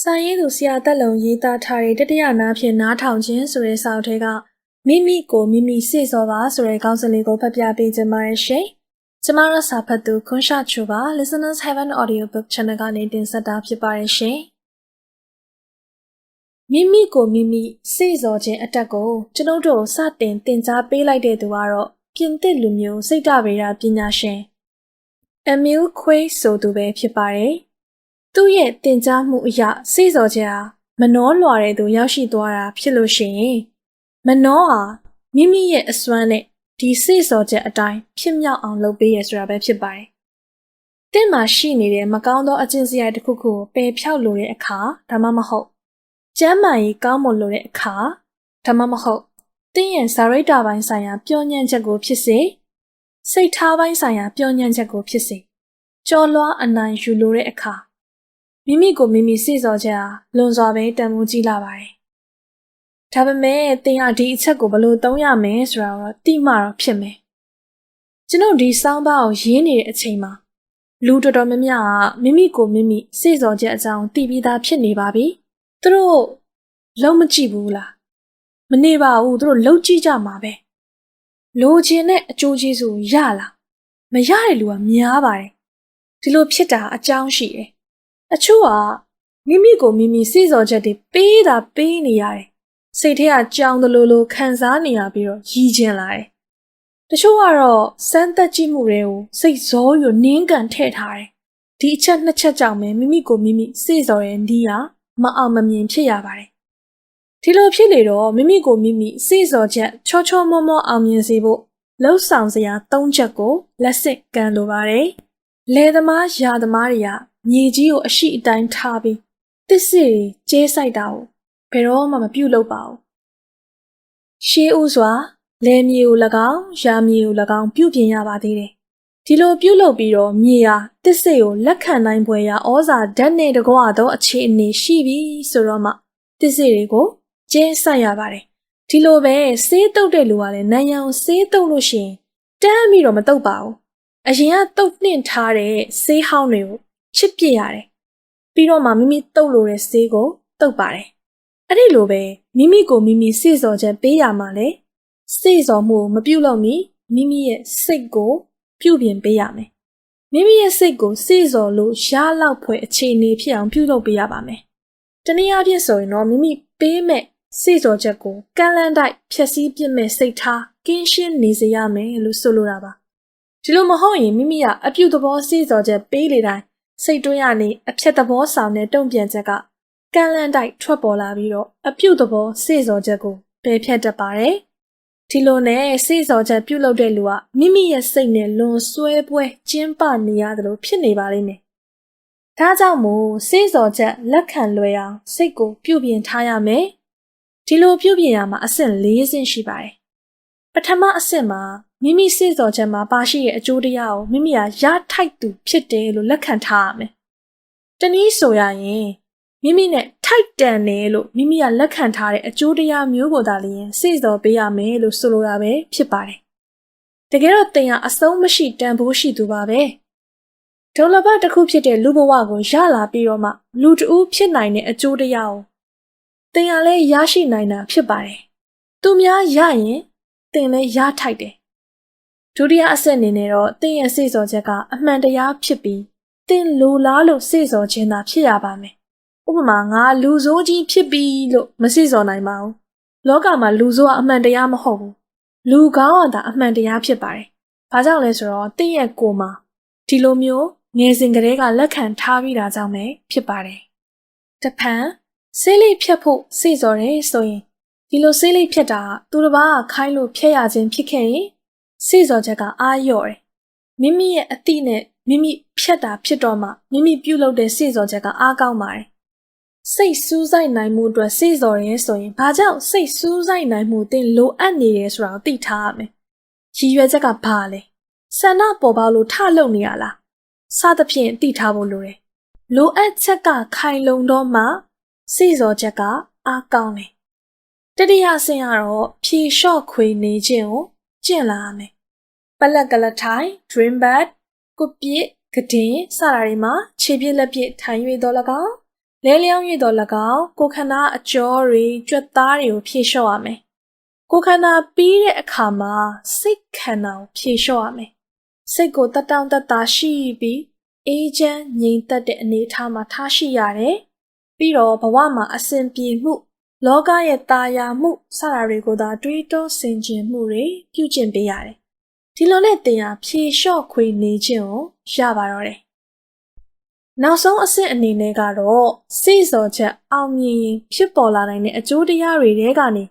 စာရေးသူဆရာတက်လုံရေးသားထားတဲ့တတိယနားဖြင့်နားထောင်ခြင်းဆိုတဲ့စာအုပ်ထဲကမိမိကိုမိမိစေ့စောပါဆိုတဲ့ခေါင်းစဉ်လေးကိုဖတ်ပြပေးခြင်းပါတယ်ရှင်။ကျမတို့စာဖတ်သူခွန်ရှာချူပါ Listeners Heaven Audiobook Channel ကနေတင်ဆက်တာဖြစ်ပါတယ်ရှင်။မိမိကိုမိမိစေ့စောခြင်းအတက်ကိုကျွန်ုပ်တို့စတင်သင်ကြားပေးလိုက်တဲ့သူကတော့ပြင်သစ်လူမျိုးစိတ်တဗေဒပညာရှင်အမီလ်ခွေးဆိုသူပဲဖြစ်ပါတယ်။ သူ့ရဲ့တင် जा မှုအရာစိတ်စော်ခြင်းဟာမနှောလွာတဲ့သူရောက်ရှိသွားတာဖြစ်လို့ရှိရင်မနှောဟာမိမိရဲ့အစွမ်းနဲ့ဒီစိတ်စော်ချက်အတိုင်းဖြစ်မြောက်အောင်လုပ်ပေးရဆိုတာပဲဖြစ်ပါတယ်။တင့်မှာရှိနေတဲ့မကောင်းသောအကျင့်စရိုက်တစ်ခုခုကိုပယ်ဖြောက်လိုတဲ့အခါဒါမှမဟုတ်ကျမ်းမာရေးကောင်းမွန်လိုတဲ့အခါဒါမှမဟုတ်တင်းရဲ့ဇာရိတာပိုင်းဆိုင်ရာပျော်ညံ့ချက်ကိုဖြစ်စေစိတ်ထားပိုင်းဆိုင်ရာပျော်ညံ့ချက်ကိုဖြစ်စေကြော်လွှားအနိုင်ယူလိုတဲ့အခါ မိမိကိုမိမိစိတ်စောချက်ဟာလွန်စွာပဲတန်ဖိုးကြီးလာပါတယ်။ဒါပေမဲ့သင်ဟာဒီအချက်ကိုဘယ်လိုသုံးရမလဲဆိုတာတော့သိမှတော့ဖြစ်မယ်။ကျွန်ုပ်ဒီစောင်းပါကိုရင်းနေတဲ့အချိန်မှာလူတော်တော်များများကမိမိကိုမိမိစိတ်စောချက်အကြောင်းသိပြီးသားဖြစ်နေပါပြီ။သူတို့လုံးမကြည့်ဘူးလား။မနေပါဘူးသူတို့လုံးကြည့်ကြမှာပဲ။လိုချင်တဲ့အကျိုးကျေးဇူးရလား။မရတဲ့လူကများပါတယ်။ဒီလိုဖြစ်တာအကြောင်းရှိတယ် အချို့ကမိမိကိုမိမိစိတ်စော်ချက်တွေပေးတာပေးနေရတယ်။စိတ်ထဲကကြောင်တလို့လို့ခံစားနေရပြီးတော့ရည်ကျင်လာတယ်။တချို့ကတော့စမ်းသက်ကြည့်မှုတွေကိုစိတ်ဇောရနင်းကန်ထည့်ထားတယ်။ဒီအချက်နှစ်ချက်ကြောင့်ပဲမိမိကိုမိမိစိတ်စော်ရဲ့နီးရမအောင်မမြင်ဖြစ်ရပါတယ်။ဒီလိုဖြစ်လေတော့မိမိကိုမိမိစိတ်စော်ချက်ချောချောမောမောအောင်မြင်စေဖို့လှုပ်ဆောင်စရာ၃ချက်ကိုလက်စစ်ကန်လိုပါတယ်။ လယ်သမားယာသမားတွေကမြေကြီးကိုအရှိအတိုင်းထားပြီးတစ်စစ်ကျဲဆိုင်တာကိုဘယ်တော့မှမပြုတ်လို့ပါဘူးရှေးဥစွာလယ်မြေကို၎င်းရာမြေကို၎င်းပြုတ်ပြင်ရပါသေးတယ်ဒီလိုပြုတ်လုပ်ပြီးတော့မြေဟာတစ်စစ်ကိုလက်ခံနိုင်ပွဲရာဩဇာဓာတ်နဲ့တကွာသောအခြေအနေရှိပြီဆိုတော့မှတစ်စစ်တွေကိုကျဲဆိုင်ရပါတယ်ဒီလိုပဲဆေးတုပ်တဲ့လူကလည်းနိုင်အောင်ဆေးတုပ်လို့ရှိရင်တန်းပြီးတော့မတုပ်ပါဘူး အရင်ကတုပ်နှင့်ထားတဲ့ဆေးဟောင်းတွေကိုချစ်ပြစ်ရတယ်။ပြီးတော့မှမိမိတုတ်လို့တဲ့ဆေးကိုတုတ်ပါတယ်။အဲ့ဒီလိုပဲမိမိကိုမိမိစေ့စော်ချက်ပေးရမှာလေစေ့စော်မှုမပြုတ်လို့မီမိမိရဲ့စိတ်ကို ပြုပြင်ပေးရမယ်။မိမိရဲ့စိတ်ကိုစေ့စော်လို့ရှားလောက်ဖွယ်အခြေအနေဖြစ်အောင်ပြုလုပ်ပေးရပါမယ်။တနည်းအားဖြင့်ဆိုရင်တော့မိမိပေးမဲ့စေ့စော်ချက်ကိုကန့်လန့်တိုက်ဖြည့်ဆည်းပြစ်မဲ့စိတ်ထားကင်းရှင်းနေစေရမယ်လို့ဆိုလိုတာပါ။ ဒီလိုမဟုတ်ရင်မိမိကအပြုတ်သဘောစေ့စော်ချက်ပေးလေတိုင်းစိတ်တွင်းရနေအဖြက်သဘောဆောင်တဲ့တုံ့ပြန်ချက်ကကန့်လန့်တိုက်ထွက်ပေါ်လာပြီးတော့အပြုတ်သဘောစေ့စော်ချက်ကိုပယ်ဖြတ်တတ်ပါတယ်။ဒီလိုနဲ့စေ့စော်ချက်ပြုတ်လုပ်တဲ့လူကမိမိရဲ့စိတ်နဲ့လွန်ဆွဲပွဲကျင်းပနေရတယ်လို့ဖြစ်နေပါလိမ့်မယ်။ဒါကြောင့်မို့စေ့စော်ချက်လက်ခံလွယ်အောင်စိတ်ကိုပြုပြင်ထားရမယ်။ဒီလိုပြုပြင်ရမှာအဆင့်၄ဆင့်ရှိပါတယ်။ပထမအဆင့်မှာ မိမိစိတ်စော်ချက်မှာပါရှိတဲ့အကျိုးတရားကိုမိမိကရထိုက်သူဖြစ်တယ်လို့လက်ခံထားရမယ်။တနည်းဆိုရရင်မိမိနဲ့ထိုက်တန်တယ်လို့မိမိကလက်ခံထားတဲ့အကျိုးတရားမျိုးကိုသာလျှင်စိတ်စော်ပေးရမယ်လို့ဆိုလိုတာပဲဖြစ်ပါတယ်။တကယ်တော့တင်ရအဆုံးမရှိတန်ဖိုးရှိသူပါပဲ။ဒေါ်လာဘတစ်ခုဖြစ်တဲ့လူဘဝကိုရလာပြီးတော့မှလူတဦးဖြစ်နိုင်တဲ့အကျိုးတရားကိုတင်ရလဲရရှိနိုင်တာဖြစ်ပါတယ်။သူများရရင်တင်လဲရထိုက်တယ် ဒုတိယအဆင့်အနေနဲ့တော့တင့်ရဲ့စိတ်စော်ချက်ကအမှန်တရားဖြစ်ပြီးတင့်လိုလားလို့စိတ်စော်ခြင်းသာဖြစ်ရပါမယ်။ဥပမာငါလူဆိုးကြီးဖြစ်ပြီလို့မစိတ်စော်နိုင်ပါဘူး။လောကမှာလူဆိုးကအမှန်တရားမဟုတ်ဘူး။လူကောင်းကသာအမှန်တရားဖြစ်ပါတယ်။ဘာကြောင့်လဲဆိုတော့တင့်ရဲ့ကိုယ်မှာဒီလိုမျိုးငယ်စဉ်ကတည်းကလက်ခံထားပြီးတာကြောင့်ပဲဖြစ်ပါတယ်။တဖန်ဆေးလိဖြတ်ဖို့စိတ်စော်တယ်ဆိုရင်ဒီလိုဆေးလိဖြတ်တာသူတစ်ပါးခိုင်းလို့ဖြတ်ရခြင်းဖြစ်ခဲ့ရင် စေစော်ချက်ကအာရော့တယ်မိမိရဲ့အတိနဲ့မိမိဖြတ်တာဖြစ်တော့မှမိမိပြုတ်လုပ်တဲ့စေစော်ချက်ကအားကောင်းပါတယ်စိတ်စူးစိုက်နိုင်မှုအတွက်စေစော်ရဲဆိုရင်ဘာကြောင့်စိတ်စူးစိုက်နိုင်မှုတင်လိုအပ်နေတယ်ဆိုတာကိုသိထားရမယ်ရည်ရွယ်ချက်ကဘာလဲဆန္ဒပေါ်ပေါက်လို့ထလုပ်နေရလားစသဖြင့်သိထားဖို့လိုတယ်လိုအပ်ချက်ကခိုင်လုံတော့မှစေစော်ချက်ကအားကောင်းတယ်တတိယဆင့်ကတော့ဖြေလျှော့ခွေနေခြင်းကိုကျင့်လာရမယ် ပလက်ကလထိုင် dream bed ကုပြစ်ကဒင်းစတာတွေမှာခြေပြစ်လက်ပြစ်ထိုင်၍တော့၎င်းလဲလျောင်းရည်တော်၎င်းကိုခန္ဓာအကျော်တွေကြွက်သားတွေကိုဖြေလျှော့ရမယ်ကိုခန္ဓာပြီးတဲ့အခါမှာစိတ်ခန္ဓာကိုဖြေလျှော့ရမယ်စိတ်ကိုတက်တောင့်တက်တာရှိပြီးအေးချမ်းငြိမ်သက်တဲ့အနေအထားမှာထားရှိရတယ်ပြီးတော့ဘဝမှာအစဉ်ပြေမှု လောကရဲ့ตาယာမှုစတာတွေကိုသာတွေးတောဆင်ခြင်မှုတွေပြုကျင့်ပေးရတယ် ဒီလိုနဲ့တင်ဟာဖြေလျှော့ခွေနေခြင်းကိုရပါတော့တယ်နောက်ဆုံးအဆင့်အနေနဲ့ကတော့စိတ်စော်ချက်အောင်မြင်ရင်ဖြစ်ပေါ်လာနိုင်တဲ့အကျိုးတရားတွေထဲကနေ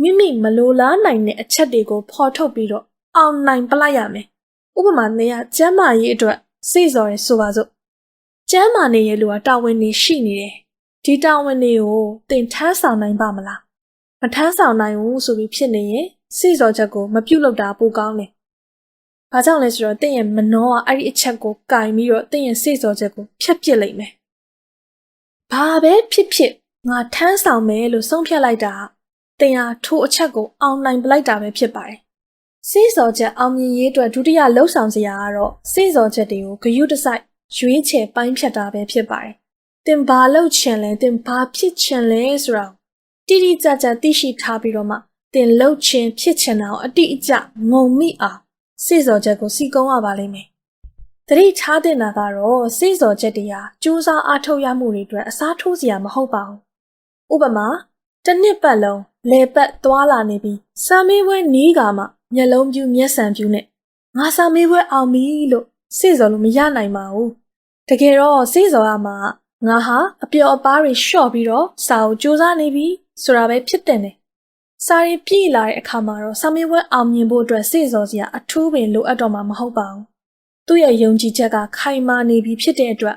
မိမိမလိုလားနိုင်တဲ့အချက်တွေကိုဖော်ထုတ်ပြီးတော့အောင်နိုင်ပလိုက်ရမယ်။ဥပမာနေရကျမ်းမာရေးအတွက်စိတ်စော်ရဲဆိုပါစို့။ကျမ်းမာနေရဲ့လူကတာဝန်နေရှိနေတယ်။ဒီတာဝန်တွေကိုသင်ထမ်းဆောင်နိုင်ပါမလား။မထမ်းဆောင်နိုင်ဘူးဆိုပြီးဖြစ်နေရင်စိတ်စော်ချက်ကိုမပြုတ်လောက်တာပိုကောင်းတယ်။ ဘာကြောင့်လဲဆိုတော့တင့်ရဲ့မနှောကအဲ့ဒီအချက်ကိုကင်ပြီးတော့တင့်ရဲ့စိတ်စော်ချက်ကိုဖျက်ပစ်လိုက်မယ်။ဘာပဲဖြစ်ဖြစ်ငါထမ်းဆောင်မယ်လို့ဆုံးဖြတ်လိုက်တာတင်ဟာထိုအချက်ကိုအောင်နိုင်ပလိုက်တာပဲဖြစ်ပါတယ်။စိတ်စော်ချက်အောင်မြင်ရေးအတွက်ဒုတိယလှုပ်ဆောင်စရာကတော့စိတ်စော်ချက်တွေကိုဂယုတစိုက်ရွေးချယ်ပိုင်းဖြတ်တာပဲဖြစ်ပါတယ်။တင်ဘာလုပ်ချင်လဲတင်ဘာဖြစ်ချင်လဲဆိုတာတိတိကျကျသိရှိထားပြီးတော့မှတင်လှုပ်ချင်ဖြစ်ချင်တာကိုအတိအကျငုံမိအောင် စိတ်စော်ချက်ကိုစီကုံးရပါလိမ့်မယ်။တတိထားတဲ့နာကတော့စိတ်စော်ချက်တွေဟာစူးစမ်းအားထုတ်ရမှုတွေအတွက်အစားထိုးစရာမဟုတ်ပါဘူး။ဥပမာတစ်နှစ်ပတ်လုံးလေပတ်သွားလာနေပြီးစာမေးပွဲနီးကမှမျက်လုံးပြူမျက်စံပြူနဲ့ငါစာမေးပွဲအောင်ပြီလို့စိတ်စော်လို့မရနိုင်ပါဘူးတကယ်တော့စိတ်စော်ရမှာငါဟာအပျော်အပါးတွေလျှော့ပြီးတော့စာကိုစူးစမ်းနေပြီဆိုတာပဲဖြစ်တဲ့နေ စာရီပြည့်လာတဲ့အခါမှာတော့စာမေးပွဲအောင်မြင်ဖို့အတွက်စိတ်စော်စရာအထူးပင်လိုအပ်တော့မှာမဟုတ်ပါဘူးသူ့ရဲ့ယုံကြည်ချက်ကခိုင်မာနေပြီဖြစ်တဲ့အတွက်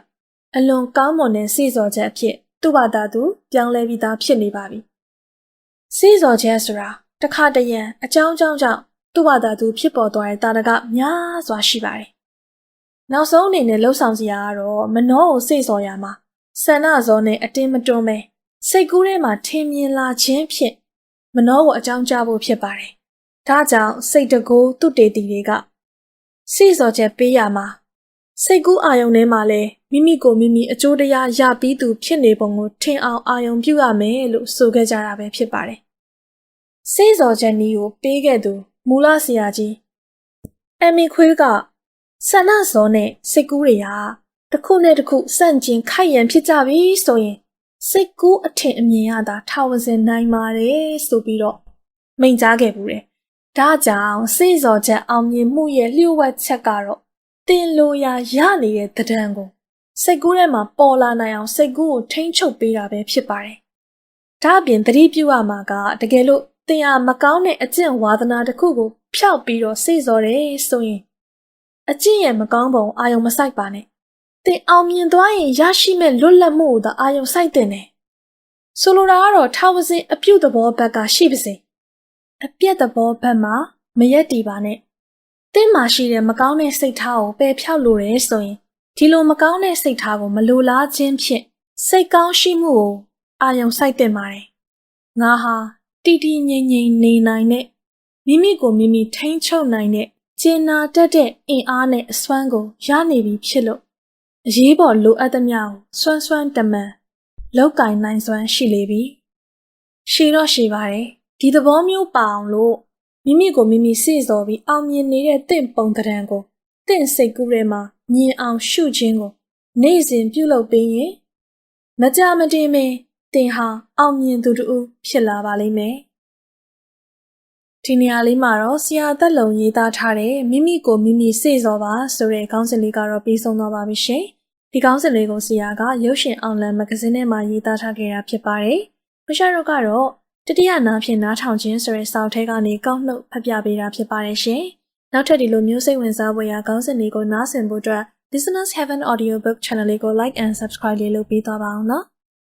အလွန်ကောင်းမွန်တဲ့စိတ်စော်ချက်အဖြစ်သူ့ဘာသာသူပြောင်းလဲပြီးသားဖြစ်နေပါပြီစီးစော်ချက်ဆိုတာတခါတရံအကြောင်းကြောင့်ကြောင့်သူ့ဘာသာသူဖြစ်ပေါ်သွားတဲ့တာတကများစွာရှိပါတယ်။နောက်ဆုံးအနေနဲ့လှုပ်ဆောင်စရာကတော့မနှောကိုစိတ်စော်ရမှာဆန္ဒဇောနဲ့အတင်းမတွန်းပဲစိတ်ကူးထဲမှာထင်မြင်လာခြင်းဖြင့် မနှောကိုအကြောင်းကြားဖို့ဖြစ်ပါတယ်။ဒါကြောင့်စိတ်တကူသူ့တေတီတွေကစိတ်စော်ချက်ပေးရမှာစိတ်ကူးအာယုံထဲမှာလဲမိမိကိုမိမိအကျိုးတရားရပြီးသူဖြစ်နေပုံကိုထင်အောင်အာယုံပြုရမယ်လို့ဆိုခဲ့ကြတာပဲဖြစ်ပါတယ်။စေးစော်ချက်နီးကိုပေးခဲ့သူမူလဆရာကြီးအမီခွေးကဆန္ဒဇောနဲ့စိတ်ကူးတွေဟာတစ်ခုနဲ့တစ်ခုစန့်ကျင်ခိုက်ရန်ဖြစ်ကြပြီဆိုရင် စိတ်ကူးအထင်အမြင်ရတာထာဝစဉ်နိုင်ပါတယ်ဆိုပြီးတော့မိန့်ကြားခဲ့ဘူးတယ်။ဒါကြောင့်စေးစော်ချက်အောင်မြင်မှုရဲ့လျှို့ဝှက်ချက်ကတော့တင်လိုရာရနေတဲ့တံကိုစိတ်ကူးထဲမှာပေါ်လာနိုင်အောင်စိတ်ကူးကိုထိန်းချုပ်ပေးတာပဲဖြစ်ပါတယ်။ဒါအပြင်သတိပြုရမှာကတကယ်လို့တင်ဟာမကောင်းတဲ့အကျင့်ဝါသနာတစ်ခုကိုဖျောက်ပြီးတော့စိတ်စော်တယ်ဆိုရင်အကျင့်ရဲ့မကောင်းပုံအာယုံမဆိုင်ပါနဲ့။ တင်အောင်မြင်သွားရင်ရရှိမဲ့လွတ်လပ်မှုကိုသာအာယုံဆိုင်တင်တယ်။ဆိုလိုတာကတော့ထာဝစဉ်အပြုတ်သဘောဘက်ကရှိပါစေ။အပြက်သဘောဘက်မှာမရက်တီပါနဲ့။တင့်မှာရှိတဲ့မကောင်းတဲ့စိတ်ထားကိုပယ်ဖျောက်လိုတယ်ဆိုရင်ဒီလိုမကောင်းတဲ့စိတ်ထားကိုမလိုလားခြင်းဖြင့်စိတ်ကောင်းရှိမှုကိုအာယုံစိုက်တင်ပါတယ်။ငါဟာတီတီငိမ့်ငိမ့်နေနိုင်တဲ့မိမိကိုမိမိထိန်းချုပ်နိုင်တဲ့ကျင်နာတတ်တဲ့အင်အားနဲ့အစွမ်းကိုရနေပြီဖြစ်လို့ အရေးပေါ်လိုအပ်သမျှကိုစွမ်းစွမ်းတမန်လောက်ကင်နိုင်စွမ်းရှိလေပြီ။ရှည်တော့ရှည်ပါတယ်။ဒီသဘောမျိုးပါအောင်လို့မိမိကိုမိမိစိစော်ပြီးအောင်မြင်နေတဲ့တင့်ပုံတံကိုတင့်စိတ်ကူးထဲမှာမြင်အောင်ရှုခြင်းကို နေ့စဉ်ပြုလုပ်ပေးရင်မကြမတင်မင်းတင်ဟာအောင်မြင်သူတူဖြစ်လာပါလိမ့်မယ် ဒီနေရာလေးမှာတော့ဆရာသက်လုံရေးသားထားတဲ့မိမိကိုမိမိစေစော်ပါဆိုတဲ့ခေါင်းစဉ်လေးကတော့ပြီးဆုံးသွားပါပြီရှင်ဒီခေါင်းစဉ်လေးကိုဆရာကရုပ်ရှင်အောင်လန်မဂ္ဂဇင်းထဲမှာရေးသားထားခဲ့တာဖြစ်ပါတယ်ပရှာတို့ကတော့တတိယနာဖြင့်နားထောင်ခြင်းဆိုတဲ့စာအုပ်ထဲကနေကောက်နှုတ်ဖတ်ပြပေးတာဖြစ်ပါတယ်ရှင်နောက်ထပ်ဒီလိုမျိုးစိတ်ဝင်စားဖွယ်ရာခေါင်းစဉ်တွေကိုနားဆင်ဖို့အတွက် Listeners Heaven Audiobook Channel လေးကို like and subscribe လေးလုပ်ပေးသွားပါအောင်နော်